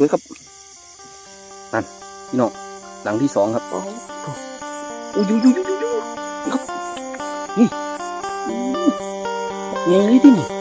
ด้วยครับ นั่นพี่น้องหลังที่สองครับโอ้โอ้ยยูยูยูยูยูครับนี่ไงเลยที่นี่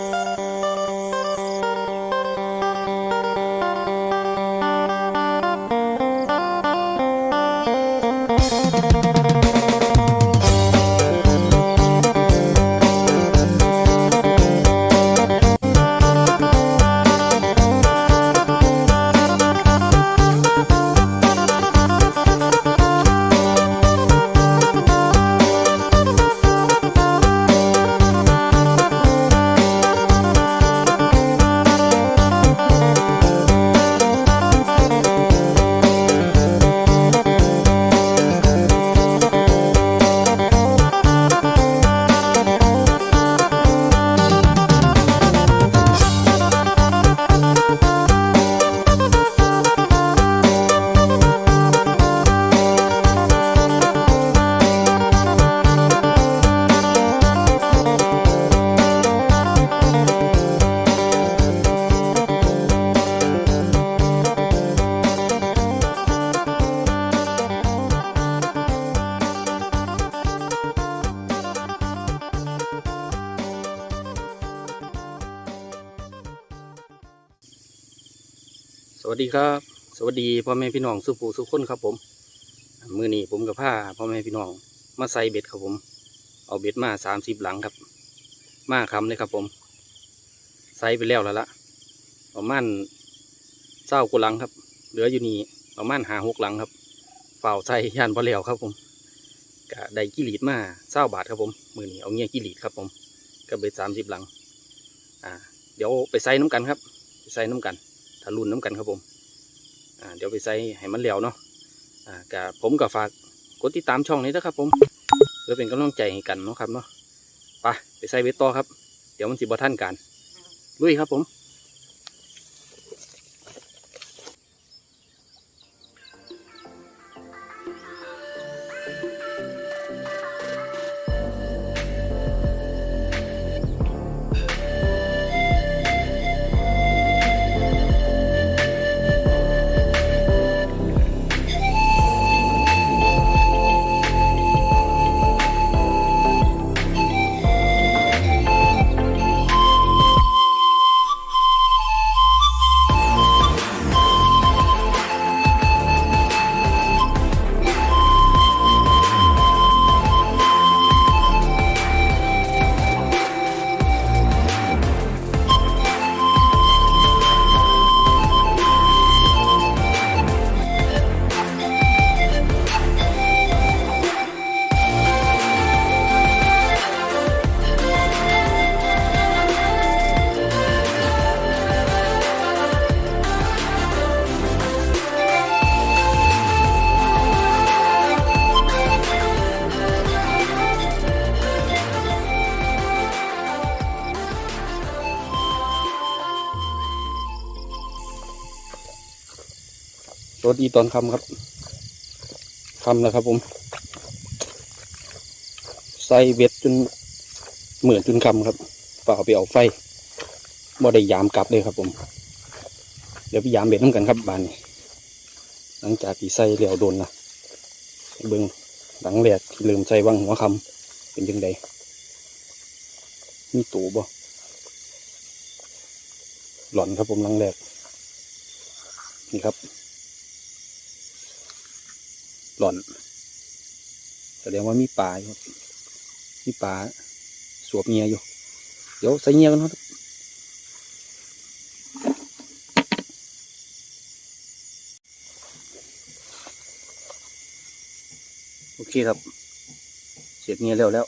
พ่อแม่พี่น้องสุภูสุขคนครับผม มือนี้ผมกับผ้าพ่อแม่พี่น้องมาใส่เบ็ดครับผม เอาเบ็ดมาสามสิบหลังครับ มาคำเลยครับผม ใส่ไปแล้วแล้วละประมาณเศร้ากุหลังครับ เหลืออยู่นี่ประมาณหาหกหลังครับเฝ้าใส่ยันพอแล้วครับผมกะได้กิลีดมาเศร้าบาทครับผม มือนี้เอาเงี้ยกิลีดครับผมกับเบ็ดสามสิบหลัง อ่า เดี๋ยวไปใส่น้ำกันครับ ไปใส่น้ำกันทะลุนน้ำกันครับผม เดี๋ยวไปใส่ให้มันเหลวเนาะกับผมกับฝากกดติดตามช่องนี้นะครับ ผมเพื่อเป็นกำลังใจให้กันเนาะครับเนาะไปไปใส่เวทต่อครับ เดี๋ยวมันสิบ่ท่านกันลุยครับผม รถอีตอนคำครับคำแล้วครับผม ใส่เบ็ดจนเหมือนจนคำครับฝ่าเอาไปเอาไฟบ่ได้ยามกลับเลยครับผม เดี๋ยวไปยามเบ็ดน้ำกันครับบานนี้หลังจากที่ใส่เหลียวโดนนะเบิ้งหลังแหลกที่ลืมใส่วังหัวคำเป็นยังไงมีตูบ่หล่อนครับผมหลังแหลกนี่ครับ หล่อน แสดงว่ามีปลาอยู่มีปลาสวบเงียอยู่ เดี๋ยวใส่เงียกันครับโอเคครับ เสียบเงียแล้วแล้ว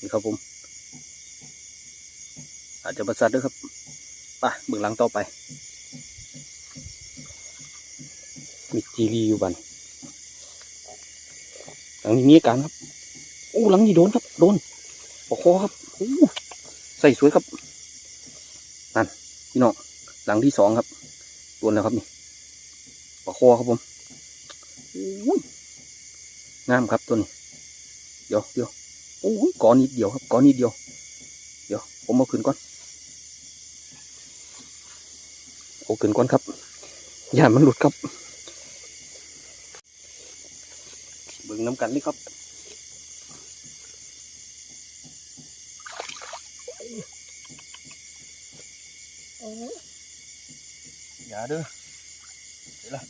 นี่ครับผม อาจจะประสัดด้วยครับไปเบื้องหลังต่อไปมีจีรีอยู่บัน งนี้มีอาการครับโอ้หลังนี้โดนครับ โดนปอกคอครับโอ้ใส่สวยครับนั่นพี่น้องหลังที่สองครับโดนแล้วครับนี่ปอกคอครับผมโอ้ยงามครับตัวนี้ เดี๋ยวเดี๋ยวโอ้ยก้อนนิดเดียวครับก้อนนิดเดียว เดี๋ยวผมเอาขึ้นก่อนเอาขึ้นก่อนครับอย่ามันหลุดครับ เบิ่ งน้ำกันนี่ครับอย่าเด้อเดี๋ยวละ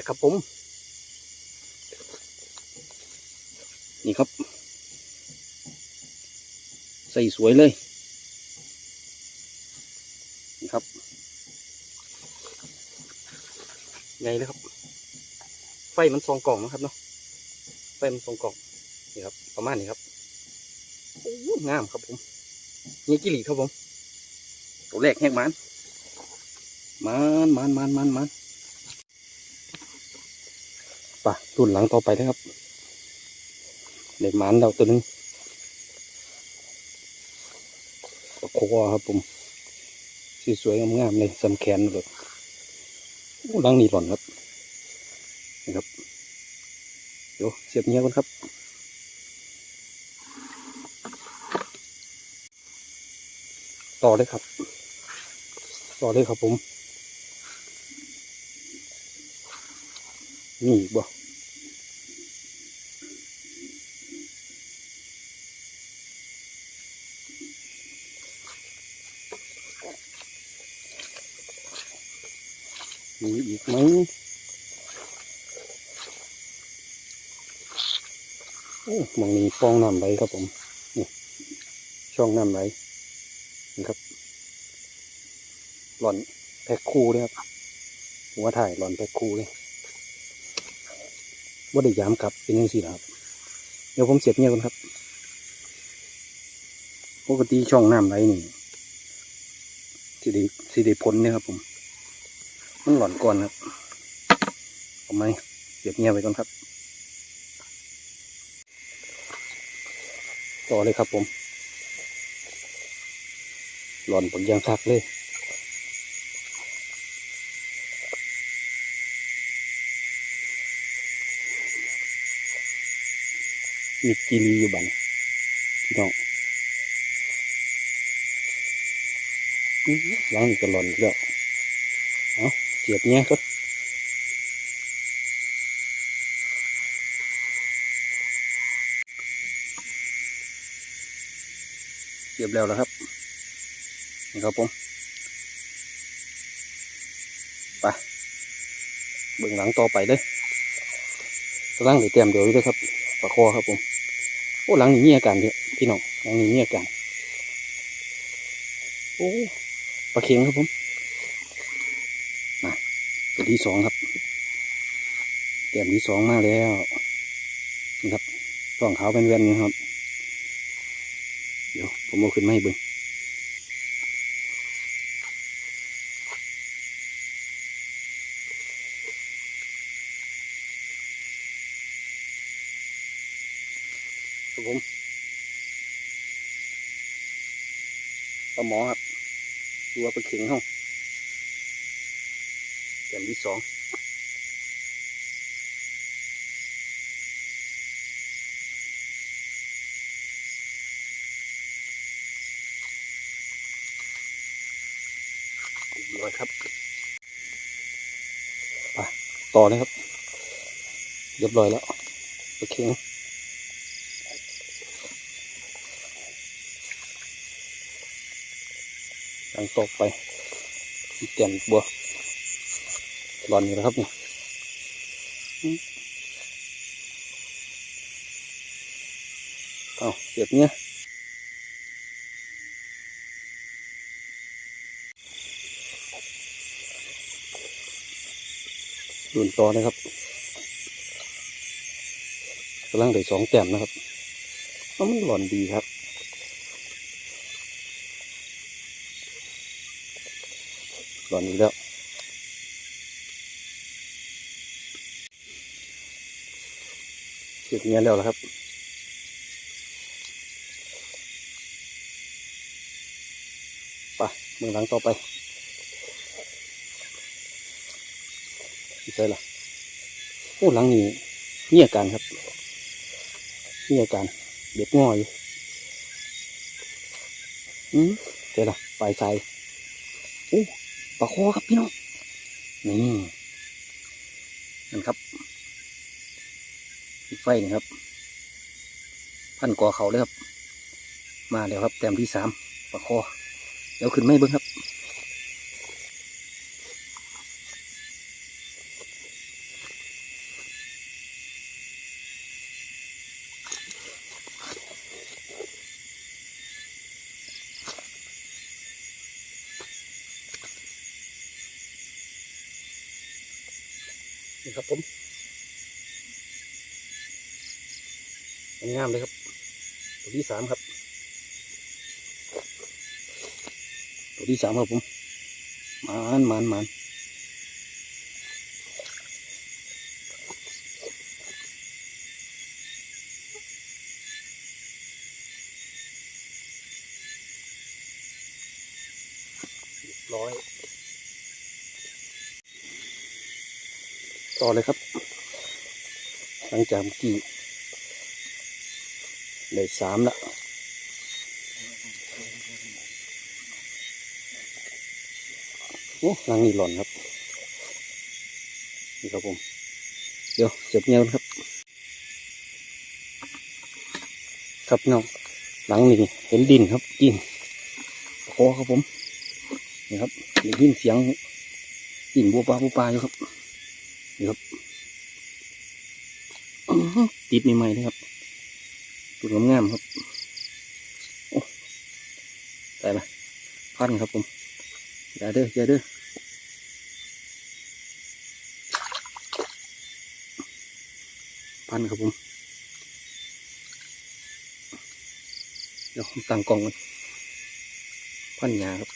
กครับผม นี่ครับ ใส่สวยเลย นี่ครับไงเลยครับ ไฟมันซองกล่องนะครับเนาะ ไฟมันซองกล่อง นี่ครับ ประมาณนี้ครับโอ้งามครับผม นี่กิริครับผม ตัวแรกแหกมันมันมันมันมันมัน ป่ะรุ่นหลังต่อไปนะครับเด็กหมันเราตัวหนึงตะโคครับผมสีสวยงามๆเลยสำแขนเลยโอ้ลังนี่หล่อนครับนี่ครับเดี๋ยวเสียบเงี้ยก่อนครับต่อเลยครับ ต่อเลยครับผม นี่อีกบ่มีอีกไหมโอ้มองนี้ฟองน้ำไหลครับผมนี่ช่องน้ำไหลนี่ครับ หล่อนแพ็คคู่เลยครับหัวถ่ายหล่อนแพ็คคู่เลย ว่าได้ยามกลับเป็นยังสี่นะครับ เดี๋ยวผมเสียบเงี้ยกันครับ ปกติช่องน้ำไหลนี่สิได้สิได้พ้นเนี่ยครับ ผม มันหลอนก่อนครับเอาไหมเสียบเงียไปก่อนครับ ต่อเลยครับผม หลอนผมยางคักเลย มีกีรีอยู่บันพี่น้องล้างนี่ก็หลอนอีกแล้วเอาเสียบเงี้ยก็เสียบแล้วแล้วครับ นี่ครับผมไปเบื้องหลังต่อไปเลยกำลังได้เตรียมเดี๋ยวด้วยครับปลาคอครับผม โอ้หลังนี้มีอาการเยอะพี่น้องหลังนี้มีอาการโอ้ปลาเค็งครับผมมาตัวที่สองครับแต้มที่สองมาแล้วนะครับร่องขาวเป็นแว่นนะครับ เดี๋ยวผมเอาขึ้นมาให้เบิ่งครับผมปลาหมอครับ ตัวไปเข็งห้องแต้มที่สองเรียบร้อยครับไปต่อเลยครับ เรียบร้อยแล้ว โอเค ยังตกไปแต้มบัวหลอนอยู่แล้วครับเนี่อืมเอาเสียบเนี้ยดุนต่อนะครับกำลังได้สองแต้มนะครับเอามันหลอนดีครับ หลอนอีกแล้วเก็บเงี้ยแล้วล่ะครับไปเมืองหลังต่อไปใช่ล่ะโอ้หลังนี้มีอาการครับมีอาการเบ็ดงออยู่อืมเดี๋ยวล่ะปลายสายโอ้ ปลาคอครับพี่น้องนี่นั่นครับไฟนี่ครับ พันกอเขาเลยครับ มาแล้วครับแต้มที่สามปลาคอเดี๋ยวขึ้นไม่เบิ้งครับ นี่ครับผมงามเลยครับ ตัวที่สามครับ ตัวที่สามครับผม มานมานมานเรียบร้อย ต่ อเลยครับ หลังจากเมื่อกี้ได้สามละโอ้หลังนี้หล่อนครับนี่ครับผม เดี๋ยวเจ็บเงี้ยนครับ ครับน้องหลังนี้เห็นดินครับดินโอ้ครับผมนี่ครับได้ยินเสียงดินบัวปลาบัวปลาอยู่ครับ ครับอื้อหือติดใหม่ๆเลยครับตัวงามๆครับโอ้แต่ละพันครับผมอย่าเด้ออย่าเด้อพันครับผม เดี๋ยวผมตั้งกล้องกันพันยาครับ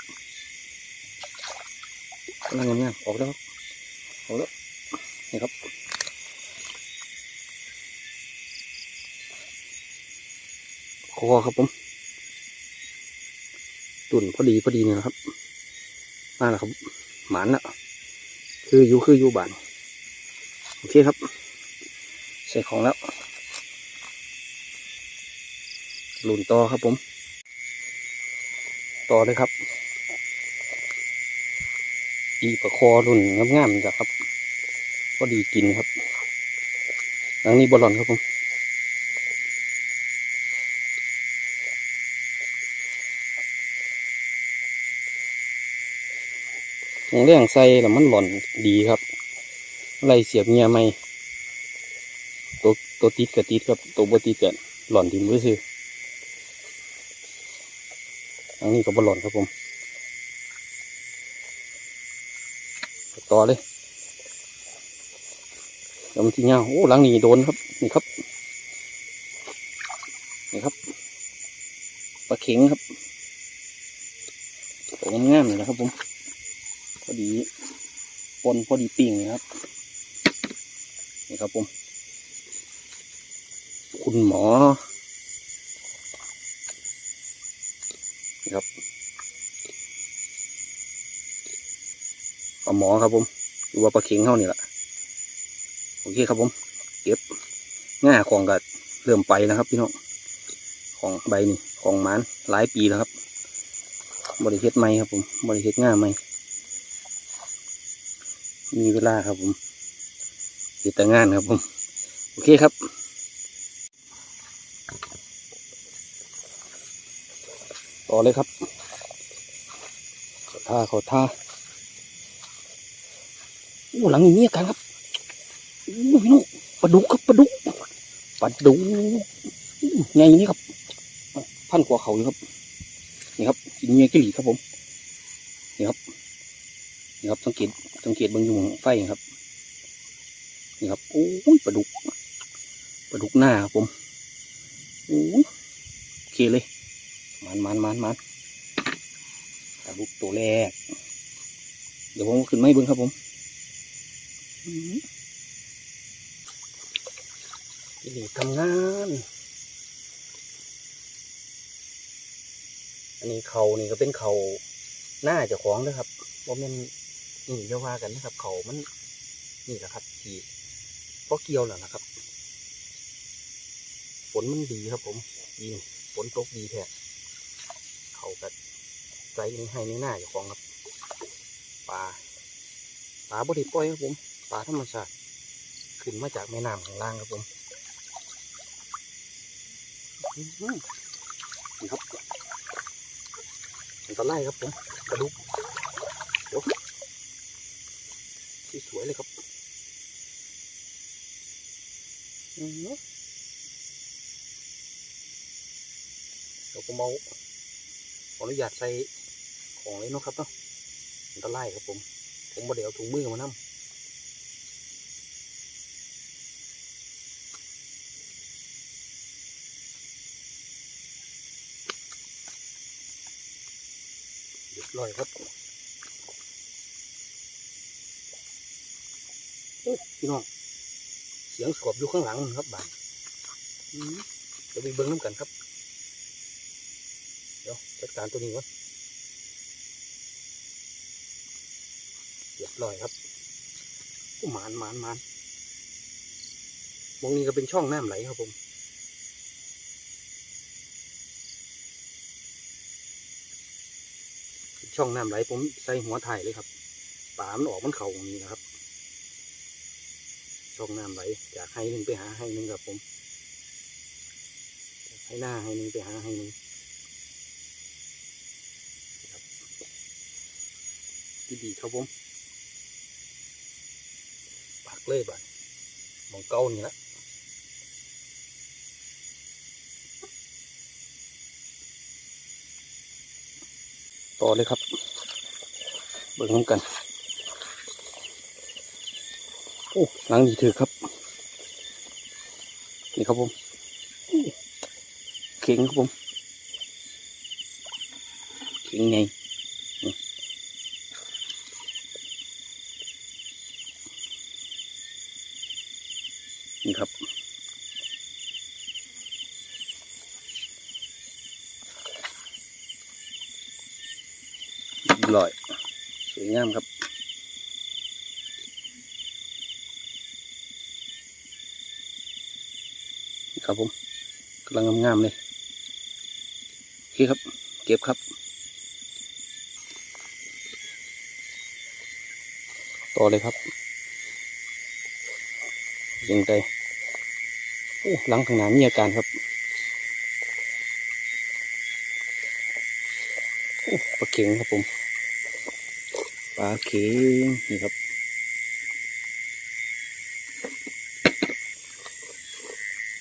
กำลังงามๆออกแล้วครับออกแล้ว นี่ครับ คอครับผม ตุ่นพอดีพอดีเนี่ยนะครับมาแล้วครับ หมานละคืออยู่คืออยู่บานโอเคครับ ใส่ของแล้วหลุนต่อครับผม ต่อเลยครับ อีประคอรุ่นงามๆจ้ะครับ อดีกินครับ หลังนี้บอลลอนครับผมอย่างเรื่องใส่แล้วมันหล่อนดีครับไรเสียบเงียไม่ตัวตัวติดกับติดครับตัวบติดกับหล่อนทิ้งไว้ซื้ออันนี้ก็บอลลอนครับผมต่อเลย มันทีเงาโอ้หลังนี้โดนครับ นี่ครับ นี่ครับปลาเข็งครับตัวง่ามๆเลยนะครับผม พอดีปนพอดีปิ่งนะครับ นี่ครับผม คุณหมอ นี่ครับปลาหมอครับผม หรือว่าปลาเข็งเท่านี่แหละ โอเคครับผม เก็บง่าของก็เริ่มไปแล้วครับ พี่น้องของใบนี่ของมันหลายปีแล้วครับ บริเฮ็ดไหมครับผม บริเฮ็ดง่าไหมมีเวลาครับผมติดแต่งานครับผม โอเคครับต่อเลยครับขอท่าขอท่าโอ้หลังอย่างนี้กันครับ ปลาดุกครับปลาดุกปลาดุกไงนี่ครับ พันกว่าเขาอยู่ครับ นี่ครับกินเมียกิหลีครับผม นี่ครับ นี่ครับสังเกตสังเกตบางอยู่หม้องไฟครับ นี่ครับโอ้ยปลาดุกปลาดุกหน้าครับผมโอ้ยโอเคเลย มันมันมันมันปลาดุกตัวแรก เดี๋ยวผมขึ้นไม่เบิ้งครับผมอื้ อหืออีนี่ทำงาน อันนี้เขานี่ก็เป็นเขาหน้าเจ้าของนะครับว่ามันนี่จะว่ากันนะครับ เขามันนี่แหละครับที่เพอเกี่ยวแล้วนะครับฝนมันดีครับผมดีฝนตกดีแท้เขาก็ใจนี่ให้ในหน้าเจ้าของครับปลาปลาบริปล่อยครับผมปลาธรรมชาติขึ้นมาจากแม่น้ำข้างล่างครับผม นี่ครับอันตรายครับผมกระดูกเดี๋ยวสวยเลยครับอื้อหือเดี๋ยวผมเอาขออนุญาตใส่ของเลยเนาะครับเนาะอันตรายครับผม ผมบ่ได้เอาถุงมือมานำ เรียบร้อยครับพี่น้อง เสียงสวบอยู่ข้างหลังครับบานอืมเดี๋ยวไปเบิ้งน้ำกันครับ เดี๋ยวจัดการตัวนี้ก่อนเรียบร้อยครับหมานหมานหมานมองนี้ก็เป็นช่องน้ำไหลครับผม ช่องน้ำไหลผมใส่หัวถ่ายเลยครับป่ามันออกมันเข่าตรงนี้นะครับ ช่องน้ำไหลจากให้หนึ่งไปหาให้หนึ่งครับผมให้หน้าให้หนึ่งไปหาให้หนึ่งครับดีๆครับผมปักเลยบ้านมองเก้านี่ละ ต่อเลยครับ เบิ่งน้ำกัน โอ้หลังดีถือครับ นี่ครับผมเข่งครับผมเข่งไงนี่ครับ ร้อย สวยงามครับครับผมกำลังงามๆเลยโอเคครับ เก็บครับ ต่อเลยครับยังไงโอ้หลังข้างหน้ามีอาการครับโอ้ปลาเข็งครับผมาเข็งนี่ครับ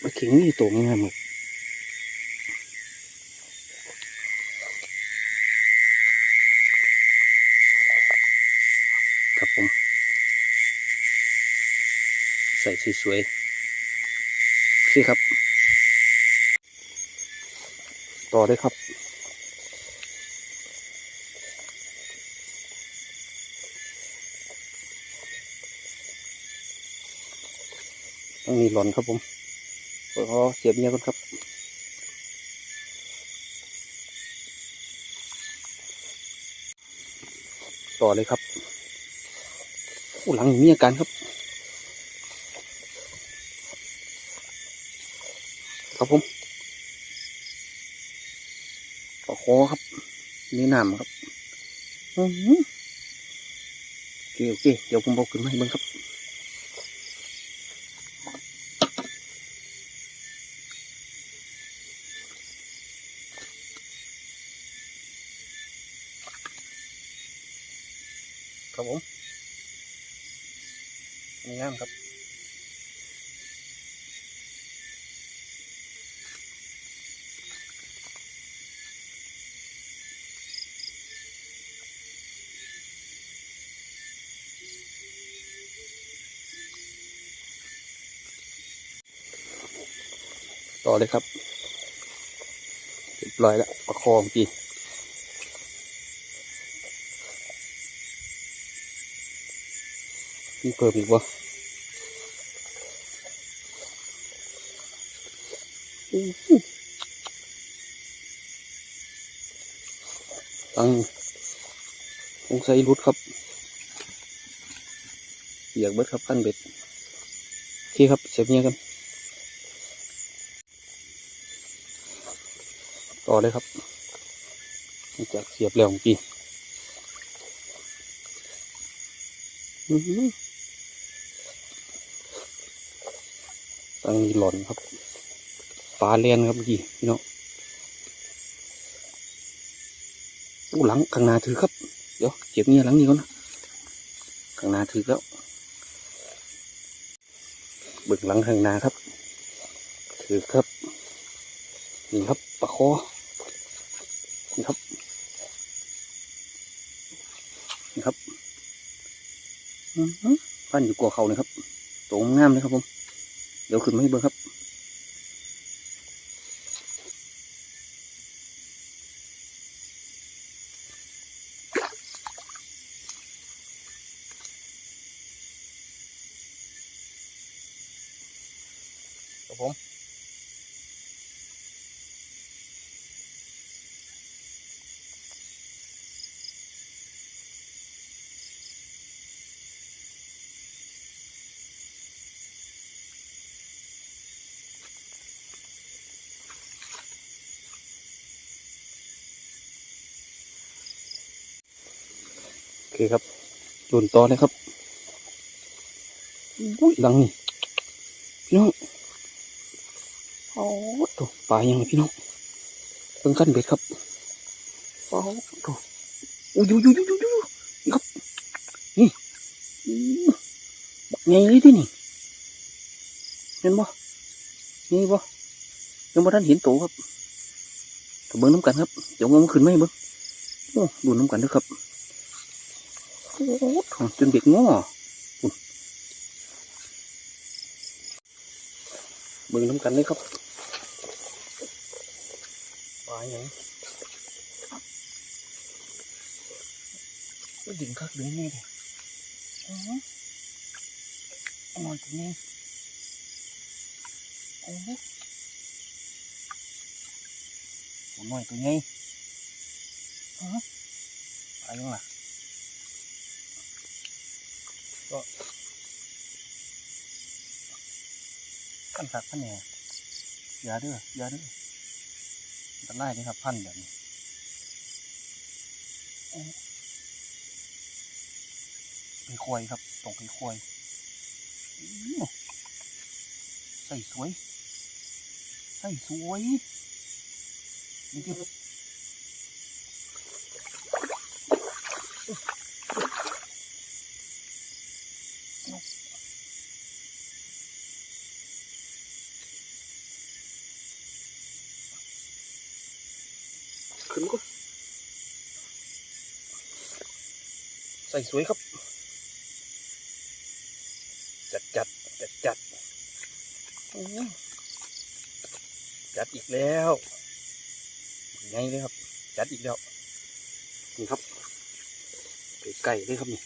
ปลาเข็งนี่ตัวงามครับครับผม ใส่สวยๆนี่ครับ ต่อเลยครับ ต้องมีหลอนครับผมขอเสียบเมียก่อนครับต่อเลยครับอู้หลังมีอาการครับ ครับผมขอคอครับ นี่น้ำครับอื้อหือโอเคโอเค เดี๋ยวผมบอกขึ้นมาให้เบิ่งครับ ต่อเลยครับเรียบร้อยแล้วประคองจีมีเพิ่มอีกวะตังสงสัยรุดครับเปียกเบิดครับขั้นเบ็ดโอเคครับเสียบเนี้ยกัน ต่อเลยครับจากเสียบแล้วเมื่อกี้อื้อหือตั้งมีหล่อนครับปลาเลียนครับเมื่อกี้พี่น้องอู้หลังข้างหน้าถือครับ เดี๋ยวเก็บเนี่ยหลังนี้ก่อนนะข้างหน้าถือแล้วบึกหลังข้างหน้าครับ ถือครับนี่ครับปลาคอ นี่ครับ นี่ครับอื้อหือพันอยู่กัวเขาเลยครับ ตรงงามเลยครับผม เดี๋ยวขึ้นมาให้เบิ่งครับครับ คครับโยนต่อเลยครับอุ้ยหลังนี่พี่น้องโอ้ตัวปลายังพี่น้องเพิ่งขั้นเบ็ดครับโอ้ตัวอุ้ยอยูยูยูยูยูนี่ครับนี่ไงเลยที่นี่เห็นบ่นี่บ่ยังบ่ทันเห็นตัวครับเบิ่งน้ำกันครับเดี๋ยวงมขึ้นไหมเบิ่งโอ้ดูน้ำกันด้วยครับ โอ้โหจนเบ็ดง้ออุ่นเบิ่งน้ำกันเลยครับปลาอย่างก็ดึงคักดึงนี่เลยอือหือเอาหน่อยตัวนี้โอ้โหตัวน้อยตัวนี้อือหือปลายังล่ะ พันคักพันเนี่ยอยาด้ออยาด้ออันตรายเลยครับพันแบบนี้โอ้เป็นควยครับตรงเป็นควยใส่สวย ใส่สวยนี่คือ ส่สวยครับ จัดจัดจัดจัดโอ้ยจัดอีกแล้วไงเลยครับ จัดอีกแล้ว นี่ครับไก่เลยครับนี่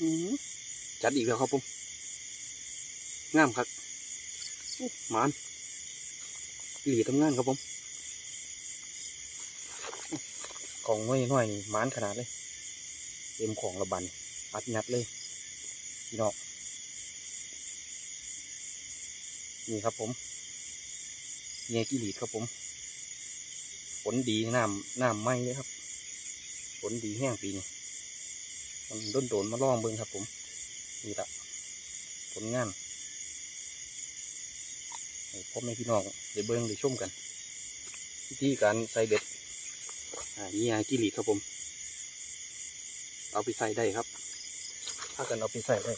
อื้อหือจัดอีกแล้วครับผมงามครับอู้หมานหลีทำงานครับผม ของน้อยน้อยๆนี่หมานขนาดเลย เต็มของระบันอัดยัดเลยพี่น้องนี่ครับผมเงี้ยกิลีดครับผมผลดีน้ำน้ำไหมเลยครับผลดีแห้งปีนี้มันโดนโดนมาล่องเบิ้งครับผม นี่ละผลงานให้พ่อแม่พี่น้องได้เบิ้งได้ชมกันวิธีการใส่เบ็ดอ่านี่ยากิริครับผม เอาไปใส่ได้ครับ ถ้ากันเอาไปใส่ได้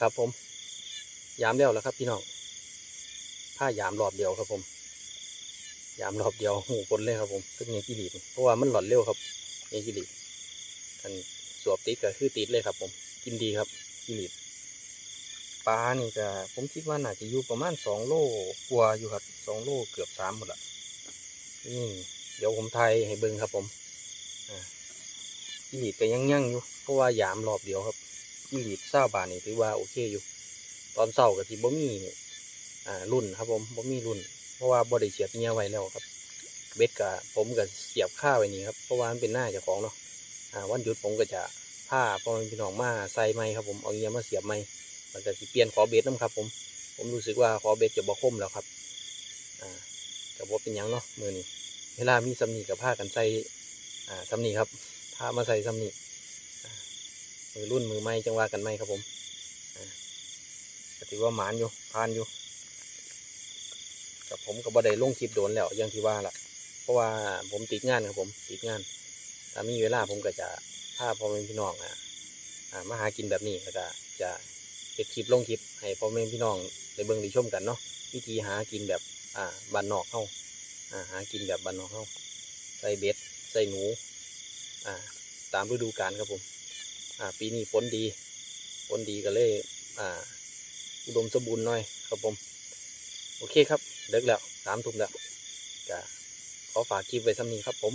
ครับผม ยามเดียวแล้วครับพี่น้องผ้ายามรอบเดียวครับผม ยามรอบเดียวหูคนเลยครับผมก็เงี้ยกิริเพราะว่ามันหลอนเร็วครับเงี้ยกิริกันสวบติดก็คือติดเลยครับ ผม กินดีครับกิริปลานี่ก็ผมคิดว่าน่าจะอยู่ประมาณสองโลกว่าอยู่ครับสองโลเกือบสามหมดละนี่ เดี๋ยวผมไทยให้เบิ้งครับผมอ่ากิริก็ยังยั่งอยู่เพราะว่ายามรอบเดียวครับกิริเศร้าบาทนี่ถือว่าโอเคอยู่ ตอนเช้าก็สิบ่มีอ่ารุ่นครับผมบ่มีรุ่น เพราะว่าบ่ได้เสียบเงียไว้แล้วครับ เบ็ดกับผมก็เสียบข้าวไว้นี่ครับเพราะว่ามันเป็นหน้าเจ้าของเนาะอ่าวันหยุดผมก็จะผ้าพอแม่พี่น้องมาใส่ไม้ครับผมเอาเงี้ยมาเสียบไม้แล้วก็สิเปลี่ยนขอเบ็ดน้ำครับ ผม ผมรู้สึกว่าขอเบ็ดจะบ่คมแล้วครับอ่าก็บ่เป็นยังเนาะมือนี้ เวลามีสำนีกับผ้ากันใส่สำนีครับผ้ามาใส่สำนีมือรุ่นมือไม้จังว่ากันไหมครับผมอ่าก็ถือว่าหมานอยู่พานอยู่ กับผมก็บ่ได้ลงคลิปโดนแล้วย่างที่ว่าล่ะ เพราะว่าผมติดงานครับผมติดงานถ้ามีเวลาผมก็จะพาพ่อแม่พี่น้องอะอ่ามาหากินแบบนี้ก็จะเก็บคลิปลงคลิปให้พ่อแม่พี่น้องได้เบิ่งได้ชมกันเนาะวิธีหากินแบบอ่าบ้านนอกเฮาอ่า หากินแบบบ้านนอกเฮาใส่เบ็ดใส่หนูตามฤดูกาลครับผมปีนี้ฝนดีฝนดีก็เลยอุดมสมบูรณ์หน่อยครับผม โอเคครับเลิกแล้วสามทุ่มแล้วจะขอฝากคลิปไว้ซ้ำนี้ครับผม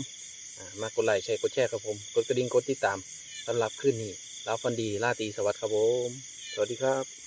มากดไลค์แชร์กดแชร์ครับผมกดกระดิ่งกดติดตามสำหรับคืนนี้ลาฟันดีลาตีสวัสดิ์ครับผม สวัสดีครับ